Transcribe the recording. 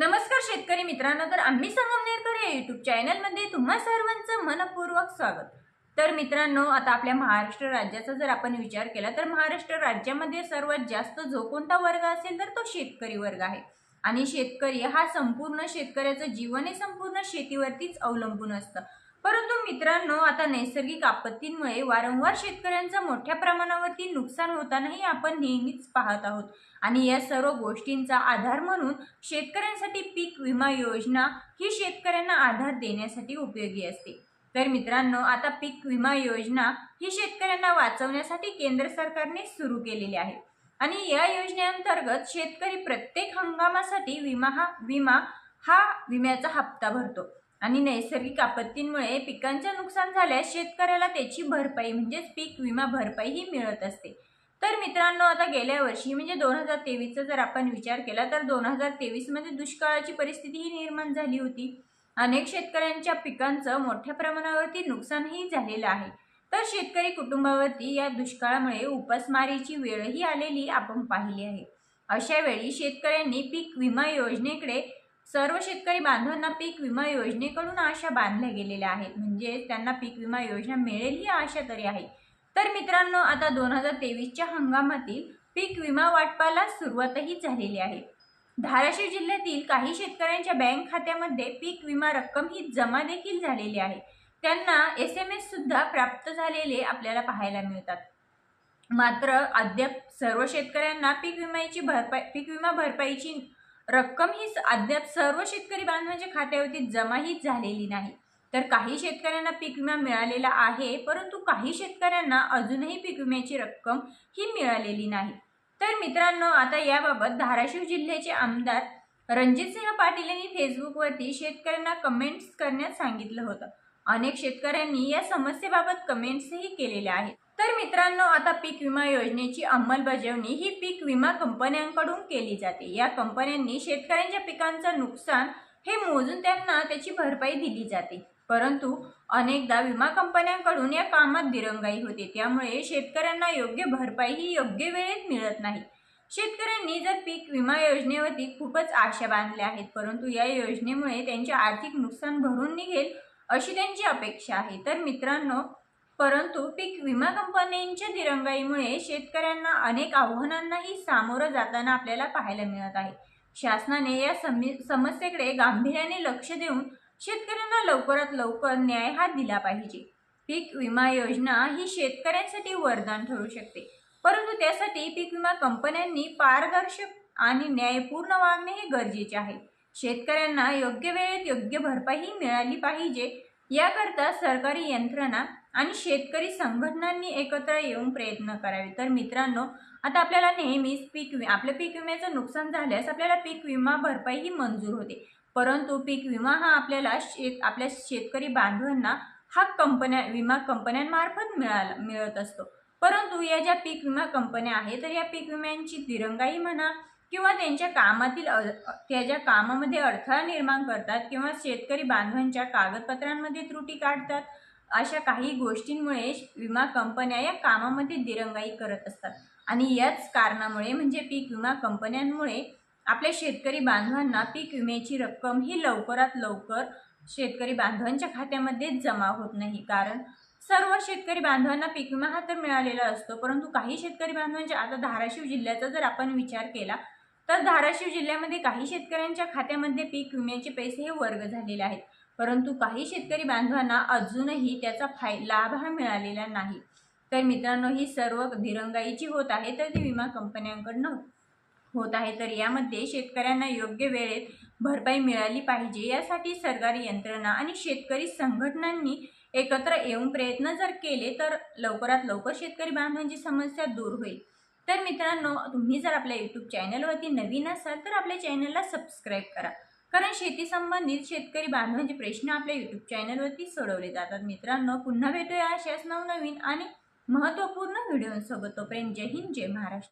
नमस्कार शेतकरी मित्रांनो तर आम्ही संगमनेरकर या युट्यूब चॅनलमध्ये तुम्हा सर्वांचं मनपूर्वक स्वागत. तर मित्रांनो आता आपल्या महाराष्ट्र राज्याचा जर आपण विचार केला तर महाराष्ट्र राज्यामध्ये सर्वात जास्त जो कोणता वर्ग असेल तर तो शेतकरी वर्ग आहे. आणि शेतकरी हा संपूर्ण शेतकऱ्याचं जीवन हे संपूर्ण शेतीवरतीच अवलंबून असतं. मित्रांनो आता नैसर्गिक आपत्तींमुळे वारंवार शेतकऱ्यांचं मोठ्या प्रमाणावरती नुकसान होतानाही आपण नेहमीच पाहत आहोत. आणि या सर्व गोष्टींचा आधार म्हणून शेतकऱ्यांसाठी पीक विमा योजना ही शेतकऱ्यांना आधार देण्यासाठी उपयोगी असते. तर मित्रांनो आता पीक विमा योजना ही शेतकऱ्यांना वाचवण्यासाठी केंद्र सरकारने सुरू केलेली आहे. आणि या योजनेअंतर्गत शेतकरी प्रत्येक हंगामासाठी विमा हा विमा हा विम्याचा हप्ता भरतो. आणि नैसर्गिक आपत्तींमुळे पिकांचं नुकसान झाल्यास शेतकऱ्याला त्याची भरपाई म्हणजेच पीक विमा भरपाई ही मिळत असते. तर मित्रांनो आता गेल्या वर्षी म्हणजे दोन हजार तेवीसचा जर आपण विचार केला तर दोन हजार तेवीसमध्ये दुष्काळाची परिस्थितीही निर्माण झाली होती. अनेक शेतकऱ्यांच्या पिकांचं मोठ्या प्रमाणावरती नुकसानही झालेलं आहे. तर शेतकरी कुटुंबावरती या दुष्काळामुळे उपासमारीची वेळही आलेली आपण पाहिली आहे. अशा वेळी शेतकऱ्यांनी पीक विमा योजनेकडे सर्व शेतकरी बांधवांना पीक विमा योजनेकडून आशा बांधल्या गेलेल्या आहेत. म्हणजे त्यांना पीक विमा योजना मिळेल ही आशा तरी आहे. तर मित्रांनो आता दोन हजार तेवीसच्या हंगामातील पीक विमा वाटपाला सुरुवातही झालेली आहे. धाराशिव जिल्ह्यातील काही शेतकऱ्यांच्या बँक खात्यामध्ये पीक विमा रक्कम ही जमा देखील झालेली आहे. त्यांना एस एम एस सुद्धा प्राप्त झालेले आपल्याला पाहायला मिळतात. मात्र अद्याप सर्व शेतकऱ्यांना पीक विम्याची भरपाई पीक विमा भरपाईची रक्कम ही अद्याप सर्व शेतकरी बांधवांच्या खात्यावरती जमाही झालेली नाही. तर काही शेतकऱ्यांना पीक विमा मिळालेला आहे परंतु काही शेतकऱ्यांना अजूनही पीक विम्याची रक्कम ही मिळालेली नाही. तर मित्रांनो आता याबाबत धाराशिव जिल्ह्याचे आमदार रणजितसिंह पाटील यांनी फेसबुकवरती शेतकऱ्यांना कमेंट्स करण्यास सांगितलं होतं. अनेक शेतकऱ्यांनी या समस्येबाबत कमेंट्सही केलेल्या आहेत. तर मित्रांनो आता पीक विमा योजनेची अंमलबजावणी ही पीक विमा कंपन्यांकडून केली जाते. या कंपन्यांनी शेतकऱ्यांच्या पिकांचं नुकसान हे मोजून त्यांना त्याची भरपाई दिली जाते. परंतु अनेकदा विमा कंपन्यांकडून या कामात दिरंगाई होते. त्यामुळे शेतकऱ्यांना योग्य भरपाई ही योग्य वेळेत मिळत नाही. शेतकऱ्यांनी जर पीक विमा योजनेवरती खूपच आशा बांधल्या आहेत परंतु या योजनेमुळे त्यांचे आर्थिक नुकसान भरून निघेल अशी त्यांची अपेक्षा आहे. तर मित्रांनो परंतु पीक विमा कंपन्यांच्या दिरंगाईमुळे शेतकऱ्यांना अनेक आव्हानांनाही सामोरं जाताना आपल्याला पाहायला मिळत आहे. शासनाने या समि समस्येकडे गांभीर्याने लक्ष देऊन शेतकऱ्यांना लवकरात लवकर न्याय हा दिला पाहिजे. पीक विमा योजना ही शेतकऱ्यांसाठी वरदान ठरू शकते. परंतु त्यासाठी पीक विमा कंपन्यांनी पारदर्शक आणि न्यायपूर्ण वागणे हे गरजेचे आहे. शेतकऱ्यांना योग्य वेळेत योग्य भरपाई मिळाली पाहिजे याकरता सरकारी यंत्रणा आणि शेतकरी संघटनांनी एकत्र येऊन प्रयत्न करावे. तर मित्रांनो आता आपल्याला नेहमीच पीक वि आपल्या पीक विम्याचं नुकसान झाल्यास आपल्याला पीक विमा भरपाई ही मंजूर होते. परंतु पीक विमा हा आपल्याला शेत आपल्या शेतकरी बांधवांना हा कंपन्या विमा कंपन्यांमार्फत मिळाला मिळत असतो. परंतु या ज्या पीक विमा कंपन्या आहेत तर या पीक विम्यांची दिरंगाई म्हणा किंवा त्यांच्या कामातील त्या ज्या कामामध्ये अडथळा निर्माण करतात किंवा शेतकरी बांधवांच्या कागदपत्रांमध्ये त्रुटी काढतात अशा काही गोष्टींमुळे विमा कंपन्या या कामामध्ये दिरंगाई करत असतात. आणि याच कारणामुळे म्हणजे पीक विमा कंपन्यांमुळे आपल्या शेतकरी बांधवांना पीक विम्याची रक्कम ही लवकरात लवकर शेतकरी बांधवांच्या खात्यामध्ये जमा होत नाही. कारण सर्व शेतकरी बांधवांना पीक विमा हा तर मिळालेला असतो. परंतु काही शेतकरी बांधवांच्या आता धाराशिव जिल्ह्याचा जर आपण विचार केला तर धाराशिव जिल्ह्यामध्ये काही शेतकऱ्यांच्या खात्यामध्ये पीक विम्याचे पैसे हे वर्ग झालेले आहेत. परंतु काही शेतकरी बांधवांना अजूनही त्याचा फाय लाभ हा मिळालेला नाही. तर मित्रांनो ही सर्व दिरंगाईची होत आहे तर ती विमा कंपन्यांकडनं होत आहे. तर यामध्ये शेतकऱ्यांना योग्य वेळेत भरपाई मिळाली पाहिजे यासाठी सरकारी यंत्रणा आणि शेतकरी संघटनांनी एकत्र येऊन प्रयत्न जर केले तर लवकरात लवकर शेतकरी बांधवांची समस्या दूर होईल. तर मित्रांनो तुम्ही जर आपल्या यूट्यूब चॅनलवरती नवीन असाल तर आपल्या चॅनलला सबस्क्राईब करा. कारण शेती संबंधित शेतकरी बांधवांचे प्रश्न आपल्या यूट्यूब चॅनलवरती सोडवले जातात. मित्रांनो पुन्हा भेटूया अशाच नवनवीन आणि महत्त्वपूर्ण व्हिडिओसोबत तोपर्यंत जय हिंद जय महाराष्ट्र.